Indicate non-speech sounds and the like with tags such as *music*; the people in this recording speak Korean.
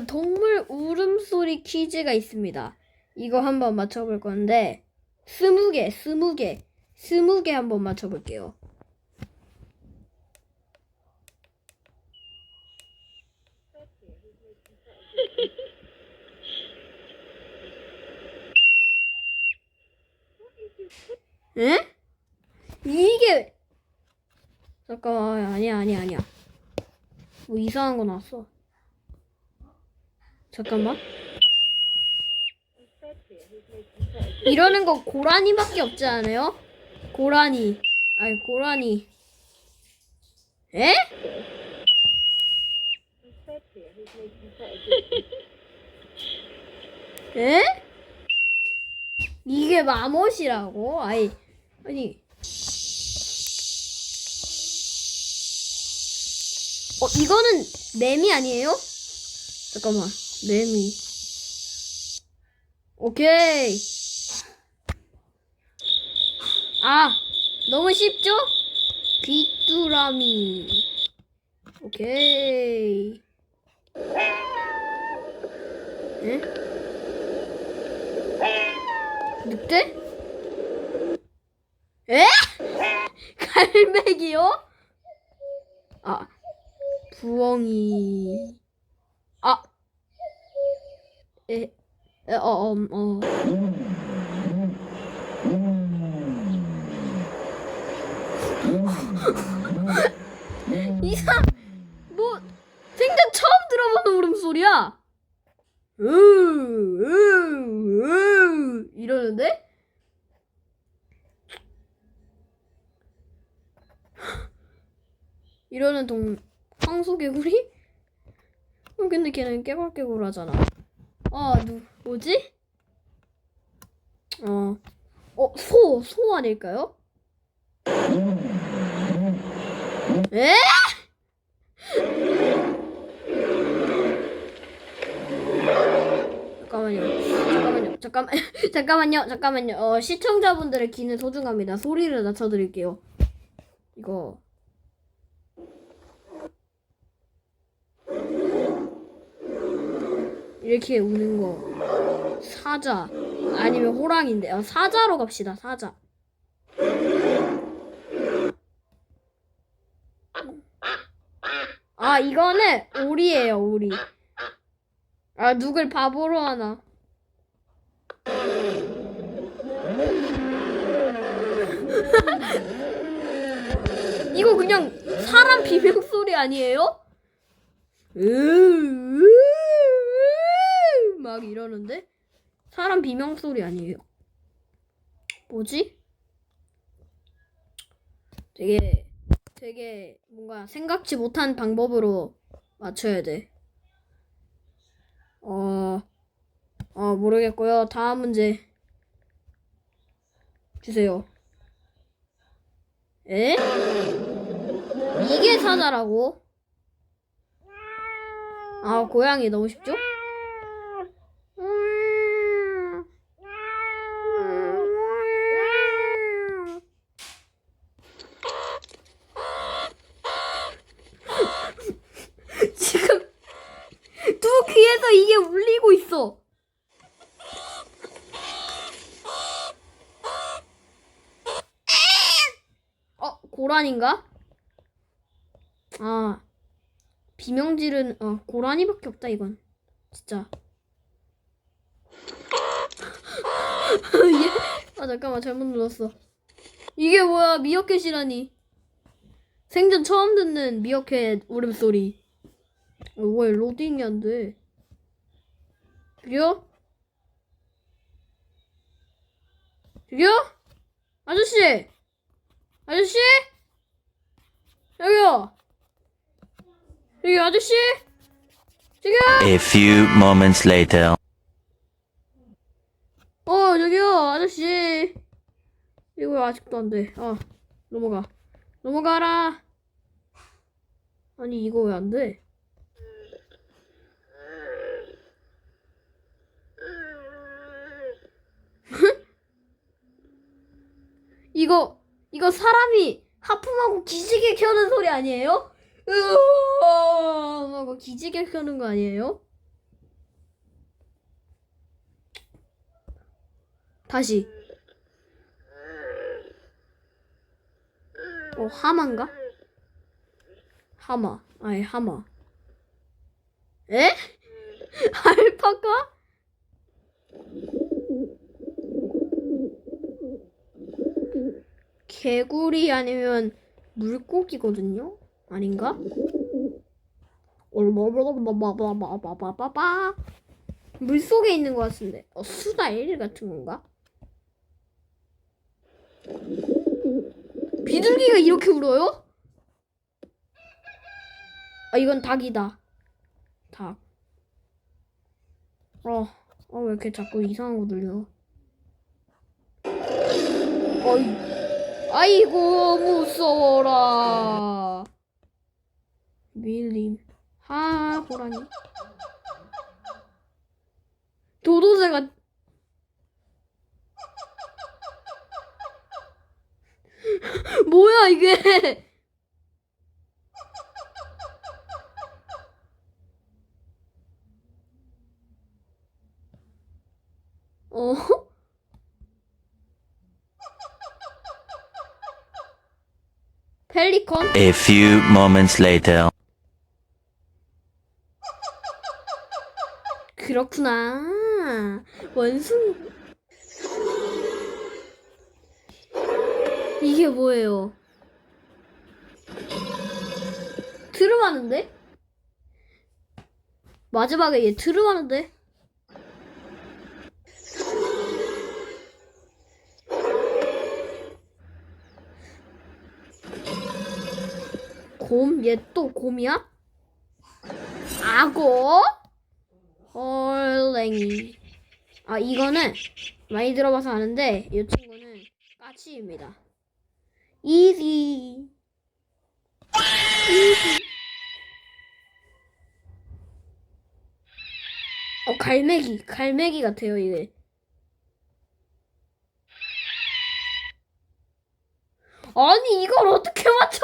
동물 울음소리 퀴즈가 있습니다. 이거 한번 맞춰볼 건데 스무 개, 스무 개, 스무 개 한번 맞춰볼게요. 에? 이게 잠깐만 아니야 아니야 아니야 뭐 이상한 거 나왔어 잠깐만 이러는 거 고라니밖에 없지 않아요? 고라니 아니 고라니 에? 에? 이게 마못이라고? 아니 아니 어 이거는 매미 아니에요? 잠깐만 매미 오케이 아 너무 쉽죠? 귀뚜라미 오케이 에? 늑대? 에? *laughs* 갈매기요? 아 부엉이 아 에, 에, 어, 음, 어. *laughs* 이상, 뭐, 생전 처음 들어보는 울음소리야. 으, 으, 으, 이러는데? 이러는 동, 황소개구리? 어, 근데 걔는 깨굴깨굴 하잖아. 아, 누, 뭐지? 어, 어, 소, 소 아닐까요? 에? 잠깐만요. 잠깐만요. 잠깐만, *laughs* 잠깐만요. 잠깐만요. 어, 시청자분들의 귀는 소중합니다. 소리를 낮춰드릴게요. 이거. 이렇게 우는 거. 사자. 아니면 호랑인데. 어, 사자로 갑시다. 사자. 아, 이거는 오리예요, 오리. 아, 누굴 바보로 하나. *laughs* 이거 그냥 사람 비명 소리 아니에요? 으, 으, 으, 막 이러는데 사람 비명 소리 아니에요. 뭐지? 되게 되게 뭔가 생각지 못한 방법으로 맞춰야 돼. 어, 어 모르겠고요. 다음 문제 주세요. 에? 이게 사자라고? 아 고양이 너무 쉽죠? 지금 두 귀에서 이게 울리고 있어. 어, 고란인가? 아, 비명질은 어, 고라니밖에 없다 이건. 진짜. 얘, 아 잠깐만 잘못 눌렀어. 이게 뭐야 미어캣이라니. 생전 처음 듣는 미어캣 울음소리. 어, 왜 로딩이 안 돼? 저기요? 저기요? 아저씨! 아저씨? 여기요! 여기 아저씨? 저기요! A few moments later. 어, 저기요, 아저씨. 이거 왜 아직도 안 돼? 아, 넘어가. 넘어가라. 아니, 이거 왜 안 돼? 이거 이거 사람이 하품하고 기지개 켜는 소리 아니에요? 으어 뭐, 뭐 기지개 켜는 거 아니에요? 다시 어 하마인가? 하마 아니 하마 에? *laughs* 알파카? 개구리 아니면 물고기거든요? 아닌가? 얼마바바바바바바바바 *laughs* 물속에 있는 것 같은데 어, 일 같은 건가? 비둘기가 이렇게 울어요? 아 이건 닭이다 닭 어, 어, 왜 이렇게 자꾸 이상한 거 들려? 어이, 아이고, 무서워라. 밀림. 하, 호랑이. 도도새가. *laughs* 뭐야, 이게? 어? 펠리컨? A few moments later. 그렇구나. 원숭이. 이게 뭐예요? 트름하는데? 마지막에 얘 트름하는데? 곰? 얘 또 곰이야? 악어? 헐랭이. 아, 이거는 많이 들어봐서 아는데, 이 친구는 까치입니다. 이지. 이지. 어, 갈매기. 갈매기 같아요, 이게. 아니, 이걸 어떻게 맞춰!